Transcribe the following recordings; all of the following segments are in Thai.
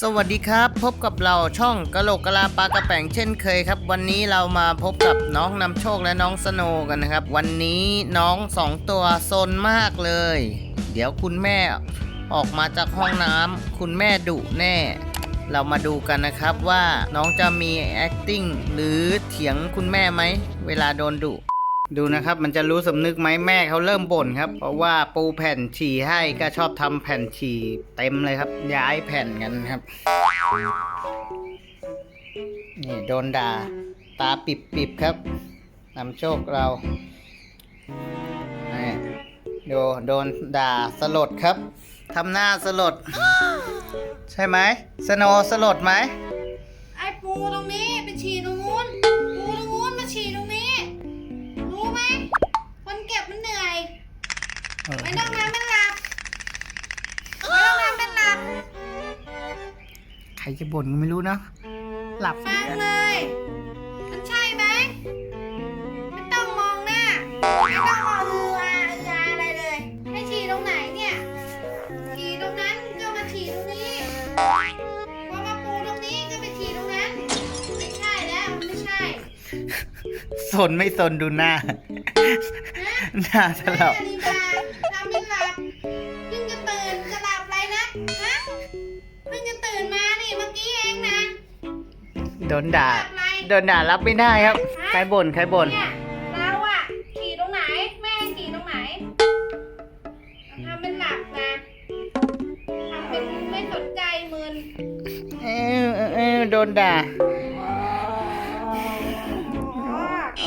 สวัสดีครับ พบกับเราช่องกะโหลกกะลาปลากระแป๋งเช่นเคยครับ วันนี้เรามาพบกับน้องนำโชคและน้องสโนกันนะครับ วันนี้น้องสองตัวซนมากเลย เดี๋ยวคุณแม่ออกมาจากห้องน้ำคุณแม่ดุแน่ เรามาดูกันนะครับว่าน้องจะมี acting หรือเถียงคุณแม่ไหม เวลาโดนดุ ดูนะครับมันจะรู้สำนึกไหมแม่เขาเริ่มบ่นครับ เพราะว่าปูแผ่นฉี่ให้ก็ชอบทำแผ่นฉี่เต็มเลยครับ ย้ายแผ่นกันครับ นี่โดนด่า ตาปิบปิบๆครับนำโชคเรานี่ดูโดนด่าสลดครับทำหน้าสลด ใช่ไหมสโนว์สลดไหมไอ้ปูตรงนี้ ไม่ต้องนอนไม่หลับไม่ต้องนอนไม่หลับใครจะบ่นก็ไม่รู้นะหลับฟังเลย มันใช่ไหมไม่ต้องมองหน้าไม่ต้องมองอืออาอืออาอะไรเลย ให้ฉี่ตรงไหนเนี่ยฉี่ตรงนั้นก็มาฉี่ตรงนี้ สนไม่สนดูหน้า หน้าสลับแม่ลีลาทำไม่หลับเพิ่งจะตื่นจะหลับไรนะฮะเพิ่งจะตื่นมานี่เมื่อกี้เองนะโดนด่า โดนด่ารับไม่ได้ครับ ใครบ่นใครบ่นเนี่ยเราอะขี่ตรงไหน แม่ขี่ตรงไหนทำเป็นหลับนะทำเป็นไม่สนใจมึน เออเออเออโดนด่า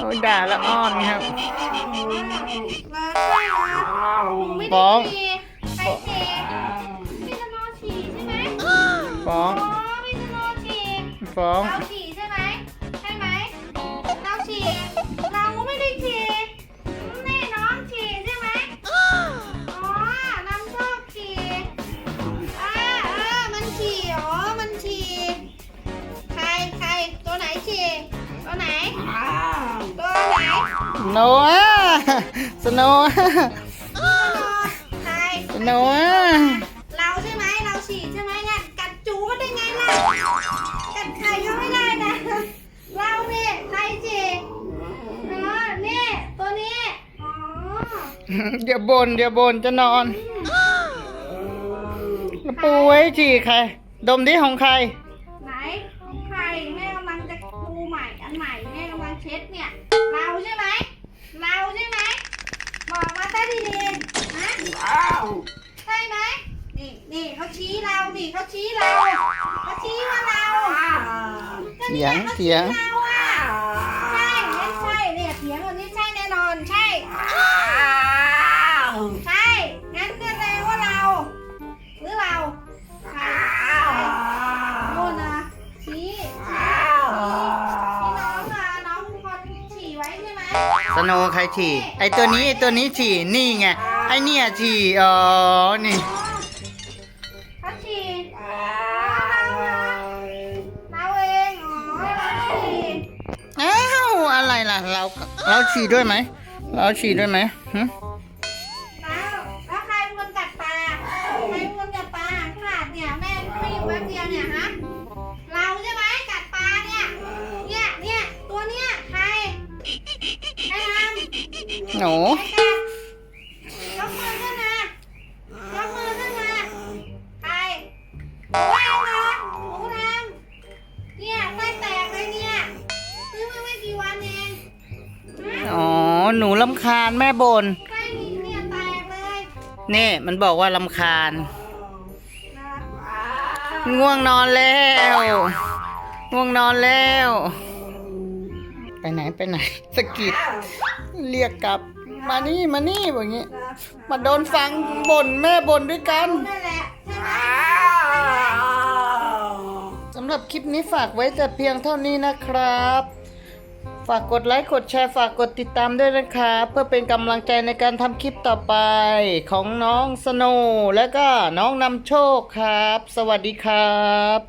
อ้ยด่าแล้วอ้อนครับแล้วใช่นะมึงไม่ฟ้ได้องขี่ใครขี่พี่จะนอนฉี่ใช่ไหมฟ้อง อ๋อพี่จะนอนฉี่ฟ้อง เราฉี่ใช่ไหมใช่ไหมเราฉี่ โนอาสโนว์ใครสโนว์เราใช่ไหมเราฉี่ใช่ไหมงั้นกัดจูก็ได้ไงล่ะกัดใครก็ไม่ได้นะเราเนี่ยใครฉี่อ๋อนี่ตัวนี้อ๋ออย่าบ่นอย่าบ่นจะนอนปูไว้ฉี่ใครดมดิของใคร ไหนของใครแม่กำลังจะปูใหม่อันใหม่แม่กำลังเช็ดเนี่ย เราใช่ไหมเราใช่ไหมบอกมาซะดีๆนะใช่ไหม นี่นี่เขาชี้เรานี่เขาชี้เราเขาชี้ว่าเราก็นี่เถียงขาเถียงเราอะใช่ไม่ใช่เนี่ยเถียงวันนี้ใช่แน่นอนใช่ ใช่ งั้นแสดงว่าเรา หรือเราใครโน่นนะชี้ชี้ที่น้องอะน้องเป็นคนฉี่ไว้ใช่ไหม สโนว์ใครฉี่ไอตัวนี้ไอตัวนี้ฉี่นี่ไงไอเนี่ยฉี่อ๋อนี่เข ล่ะ เราเราฉี่ด้วยไหม เราฉี่ด้วยไหมหึแล้วแล้วใครเป็นคนกัดปลาใครเป็นคนกัดปลาขนาดเนี่ยแม่ไม่อยู่แป๊บเดียวเนี่ยฮะ เราใช่ไหมกัดปลาเนี่ย เนี่ยเนี่ยตัวเนี้ยใครใครทำหนูไอ้กัดย หนูลำคาญแม่บ่นไส้นี่เนี่ยแตกเลยนี่มันบอกว่าลำคาญง่วงนอนแล้ว ง่วงนอนแล้ว ไปไหนไปไหนสะกิดเรียกกลับ มานี่มานี่แบบนี้ มาโดนฟังบ่นแม่บ่นด้วยกัน นั่นแหละใช่ไหมสำหรับคลิปนี้ฝากไว้แต่เพียงเท่านี้นะครับ ฝากกดไลค์กดแชร์ฝากกดติดตามด้วยนะคะเพื่อเป็นกำลังใจในการทำคลิปต่อไปของน้องสโนและก็น้องนำโชคครับ สวัสดีครับ